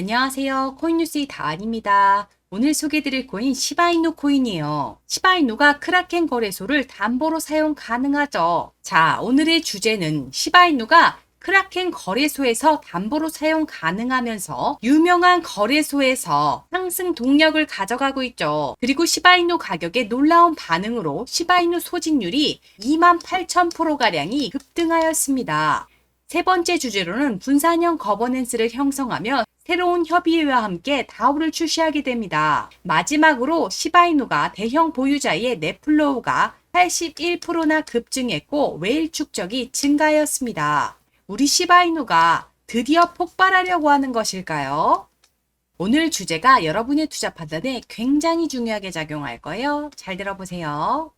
안녕하세요. 코인뉴스의 다안입니다. 오늘 소개드릴 코인 시바이누 코인이에요. 시바이누가 크라켄 거래소를 담보로 사용 가능하죠. 자, 오늘의 주제는 시바이누가 크라켄 거래소에서 담보로 사용 가능하면서 유명한 거래소에서 상승 동력을 가져가고 있죠. 그리고 시바이누 가격의 놀라운 반응으로 시바이누 소진율이 28,000%가량이 급등하였습니다. 세 번째 주제로는 분산형 거버넌스를 형성하며 새로운 협의회와 함께 다오를 출시하게 됩니다. 마지막으로 시바이누가 대형 보유자의 넷플로우가 81%나 급증했고 웨일 축적이 증가하였습니다. 우리 시바이누가 드디어 폭발하려고 하는 것일까요? 오늘 주제가 여러분의 투자 판단에 굉장히 중요하게 작용할 거예요. 잘 들어보세요.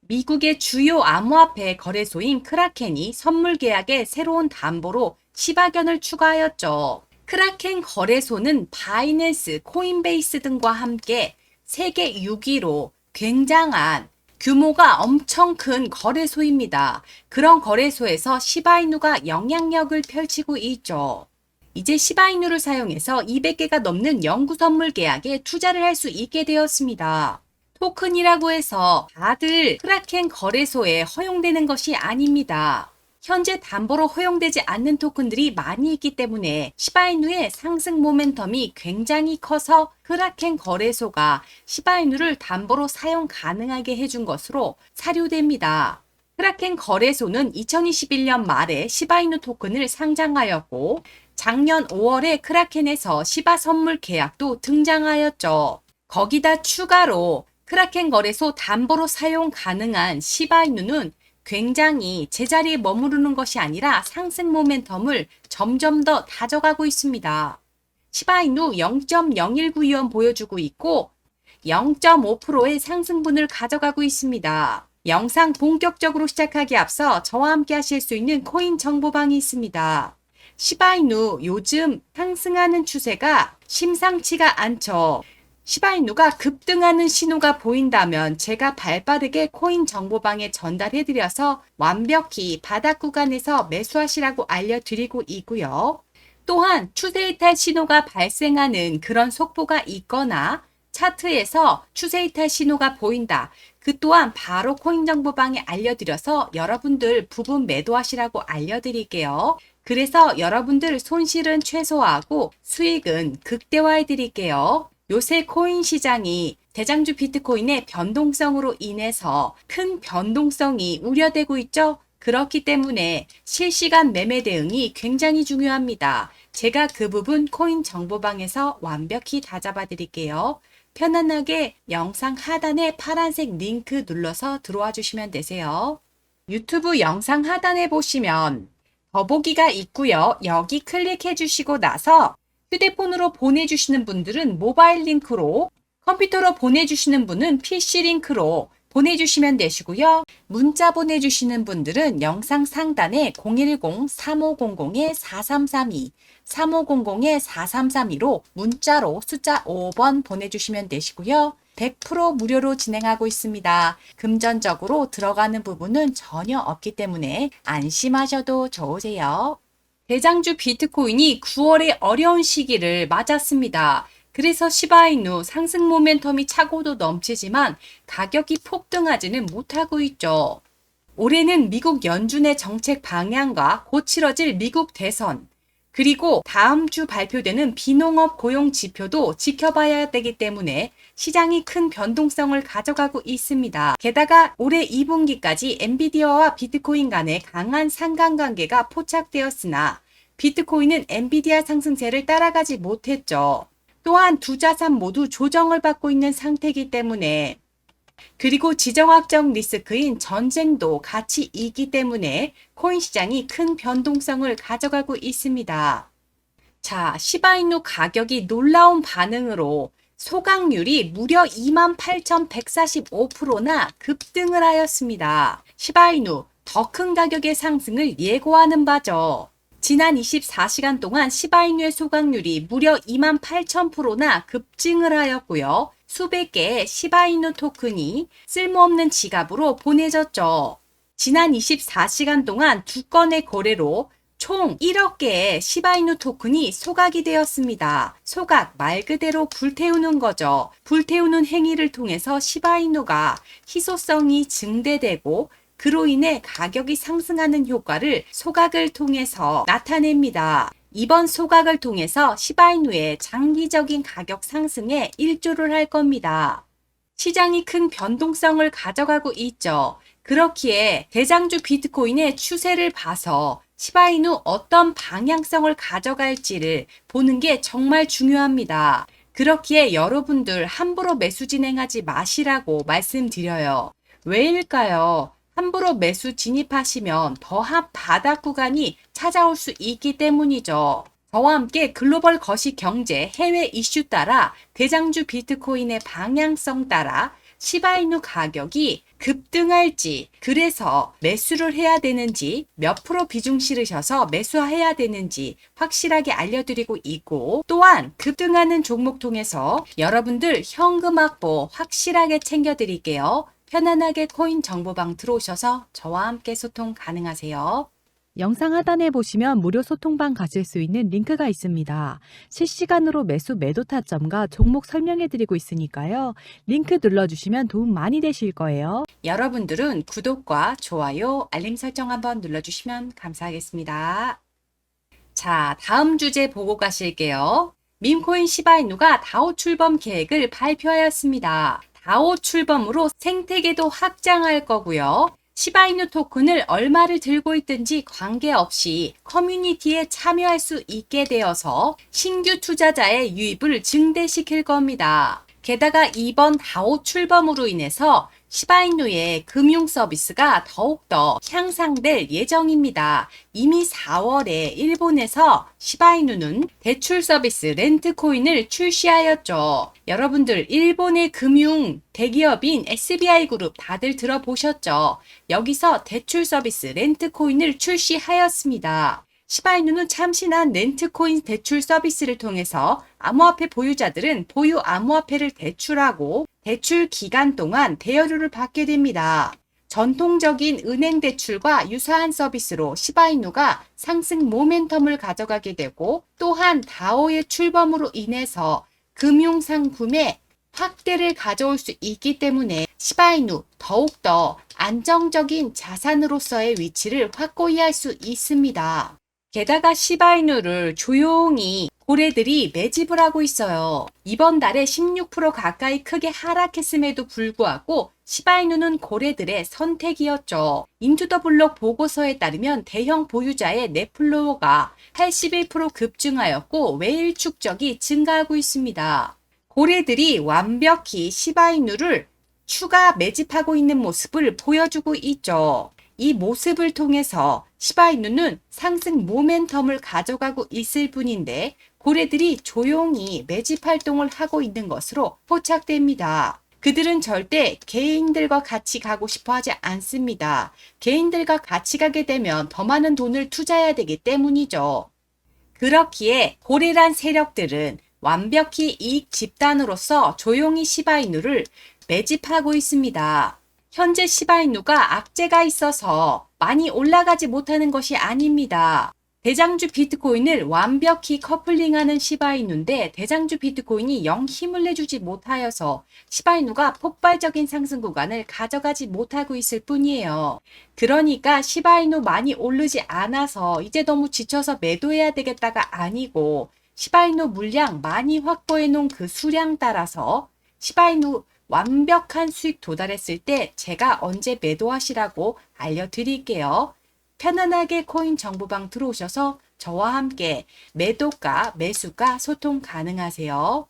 미국의 주요 암호화폐 거래소인 크라켄이 선물 계약에 새로운 담보로 시바견을 추가하였죠. 크라켄 거래소는 바이낸스, 코인베이스 등과 함께 세계 6위로 굉장한 규모가 엄청 큰 거래소입니다. 그런 거래소에서 시바이누가 영향력을 펼치고 있죠. 이제 시바이누를 사용해서 200개가 넘는 연구 선물 계약에 투자를 할 수 있게 되었습니다. 토큰이라고 해서 다들 크라켄 거래소에 허용되는 것이 아닙니다. 현재 담보로 허용되지 않는 토큰들이 많이 있기 때문에 시바이누의 상승 모멘텀이 굉장히 커서 크라켄 거래소가 시바이누를 담보로 사용 가능하게 해준 것으로 사료됩니다. 크라켄 거래소는 2021년 말에 시바이누 토큰을 상장하였고 작년 5월에 크라켄에서 시바 선물 계약도 등장하였죠. 거기다 추가로 크라켄 거래소 담보로 사용 가능한 시바이누는 굉장히 제자리에 머무르는 것이 아니라 상승 모멘텀을 점점 더 다져가고 있습니다. 시바이누 0.0192원 보여주고 있고 0.5%의 상승분을 가져가고 있습니다. 영상 본격적으로 시작하기 앞서 저와 함께 하실 수 있는 코인 정보방이 있습니다. 시바이누 요즘 상승하는 추세가 심상치가 않죠. 시바이누가 급등하는 신호가 보인다면 제가 발빠르게 코인 정보방에 전달해드려서 완벽히 바닥 구간에서 매수하시라고 알려드리고 있고요. 또한 추세 이탈 신호가 발생하는 그런 속보가 있거나 차트에서 추세 이탈 신호가 보인다. 그 또한 바로 코인 정보방에 알려드려서 여러분들 부분 매도하시라고 알려드릴게요. 그래서 여러분들 손실은 최소화하고 수익은 극대화해 드릴게요. 요새 코인 시장이 대장주 비트코인의 변동성으로 인해서 큰 변동성이 우려되고 있죠? 그렇기 때문에 실시간 매매 대응이 굉장히 중요합니다. 제가 그 부분 코인 정보방에서 완벽히 다 잡아 드릴게요. 편안하게 영상 하단에 파란색 링크 눌러서 들어와 주시면 되세요. 유튜브 영상 하단에 보시면 더보기가 있고요. 여기 클릭해 주시고 나서 휴대폰으로 보내주시는 분들은 모바일 링크로, 컴퓨터로 보내주시는 분은 PC 링크로 보내주시면 되시고요. 문자 보내주시는 분들은 영상 상단에 010-3500-4332, 3500-4332로 문자로 숫자 5번 보내주시면 되시고요. 100% 무료로 진행하고 있습니다. 금전적으로 들어가는 부분은 전혀 없기 때문에 안심하셔도 좋으세요. 대장주 비트코인이 9월의 어려운 시기를 맞았습니다. 그래서 시바이누 상승 모멘텀이 차고도 넘치지만 가격이 폭등하지는 못하고 있죠. 올해는 미국 연준의 정책 방향과 곧 치러질 미국 대선, 그리고 다음 주 발표되는 비농업 고용 지표도 지켜봐야 되기 때문에 시장이 큰 변동성을 가져가고 있습니다. 게다가 올해 2분기까지 엔비디아와 비트코인 간의 강한 상관관계가 포착되었으나 비트코인은 엔비디아 상승세를 따라가지 못했죠. 또한 두 자산 모두 조정을 받고 있는 상태이기 때문에 그리고 지정학적 리스크인 전쟁도 같이 있기 때문에 코인 시장이 큰 변동성을 가져가고 있습니다. 자, 시바이누 가격이 놀라운 반응으로 소각률이 무려 28,145%나 급등을 하였습니다. 시바이누 더 큰 가격의 상승을 예고하는 바죠. 지난 24시간 동안 시바이누의 소각률이 무려 28,000%나 급증을 하였고요. 수백 개의 시바이누 토큰이 쓸모없는 지갑으로 보내졌죠. 지난 24시간 동안 두 건의 거래로 총 1억 개의 시바이누 토큰이 소각이 되었습니다. 소각 말 그대로 불태우는 거죠. 불태우는 행위를 통해서 시바이누가 희소성이 증대되고 그로 인해 가격이 상승하는 효과를 소각을 통해서 나타냅니다. 이번 소각을 통해서 시바이누의 장기적인 가격 상승에 일조를 할 겁니다. 시장이 큰 변동성을 가져가고 있죠. 그렇기에 대장주 비트코인의 추세를 봐서 시바이누 어떤 방향성을 가져갈지를 보는 게 정말 중요합니다. 그렇기에 여러분들 함부로 매수 진행하지 마시라고 말씀드려요. 왜일까요? 함부로 매수 진입하시면 더한 바닥 구간이 찾아올 수 있기 때문이죠. 저와 함께 글로벌 거시 경제 해외 이슈 따라 대장주 비트코인의 방향성 따라 시바이누 가격이 급등할지, 그래서 매수를 해야 되는지, 몇 프로 비중 실으셔서 매수해야 되는지 확실하게 알려드리고 있고, 또한 급등하는 종목 통해서 여러분들 현금 확보 확실하게 챙겨드릴게요. 편안하게 코인 정보방 들어오셔서 저와 함께 소통 가능하세요. 영상 하단에 보시면 무료 소통방 가실 수 있는 링크가 있습니다. 실시간으로 매수 매도 타점과 종목 설명해 드리고 있으니까요. 링크 눌러주시면 도움 많이 되실 거예요. 여러분들은 구독과 좋아요, 알림 설정 한번 눌러주시면 감사하겠습니다. 자, 다음 주제 보고 가실게요. 밈코인 시바이누가 다오 출범 계획을 발표하였습니다. 다오 출범으로 생태계도 확장할 거고요. 시바이누 토큰을 얼마를 들고 있든지 관계없이 커뮤니티에 참여할 수 있게 되어서 신규 투자자의 유입을 증대시킬 겁니다. 게다가 이번 다오 출범으로 인해서 시바이누의 금융 서비스가 더욱더 향상될 예정입니다. 이미 4월에 일본에서 시바이누는 대출 서비스 렌트코인을 출시하였죠. 여러분들 일본의 금융 대기업인 SBI 그룹 다들 들어보셨죠? 여기서 대출 서비스 렌트코인을 출시하였습니다. 시바이누는 참신한 렌트코인 대출 서비스를 통해서 암호화폐 보유자들은 보유 암호화폐를 대출하고 대출 기간 동안 대여료를 받게 됩니다. 전통적인 은행 대출과 유사한 서비스로 시바이누가 상승 모멘텀을 가져가게 되고 또한 다오의 출범으로 인해서 금융 상품의 확대를 가져올 수 있기 때문에 시바이누 더욱더 안정적인 자산으로서의 위치를 확고히 할 수 있습니다. 게다가 시바이누를 조용히 고래들이 매집을 하고 있어요. 이번 달에 16% 가까이 크게 하락했음에도 불구하고 시바이누는 고래들의 선택이었죠. 인투더블록 보고서에 따르면 대형 보유자의 넷플로어가 81% 급증하였고 외일 축적이 증가하고 있습니다. 고래들이 완벽히 시바이누를 추가 매집하고 있는 모습을 보여주고 있죠. 이 모습을 통해서 시바이누는 상승 모멘텀을 가져가고 있을 뿐인데 고래들이 조용히 매집 활동을 하고 있는 것으로 포착됩니다. 그들은 절대 개인들과 같이 가고 싶어 하지 않습니다. 개인들과 같이 가게 되면 더 많은 돈을 투자해야 되기 때문이죠. 그렇기에 고래란 세력들은 완벽히 이익 집단으로서 조용히 시바이누를 매집하고 있습니다. 현재 시바이누가 악재가 있어서 많이 올라가지 못하는 것이 아닙니다. 대장주 비트코인을 완벽히 커플링하는 시바이누인데 대장주 비트코인이 영 힘을 내주지 못하여서 시바이누가 폭발적인 상승 구간을 가져가지 못하고 있을 뿐이에요. 그러니까 시바이누 많이 오르지 않아서 이제 너무 지쳐서 매도해야 되겠다가 아니고 시바이누 물량 많이 확보해 놓은 그 수량 따라서 시바이누 완벽한 수익 도달했을 때 제가 언제 매도하시라고 알려드릴게요. 편안하게 코인 정보방 들어오셔서 저와 함께 매도가, 매수가 소통 가능하세요.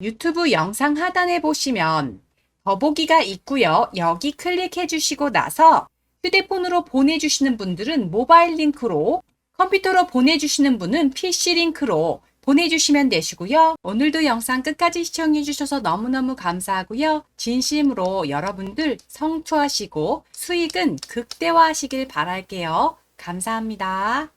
유튜브 영상 하단에 보시면 더보기가 있고요. 여기 클릭해 주시고 나서 휴대폰으로 보내주시는 분들은 모바일 링크로 컴퓨터로 보내주시는 분은 PC 링크로 보내주시면 되시고요. 오늘도 영상 끝까지 시청해주셔서 너무너무 감사하고요. 진심으로 여러분들 성투하시고 수익은 극대화하시길 바랄게요. 감사합니다.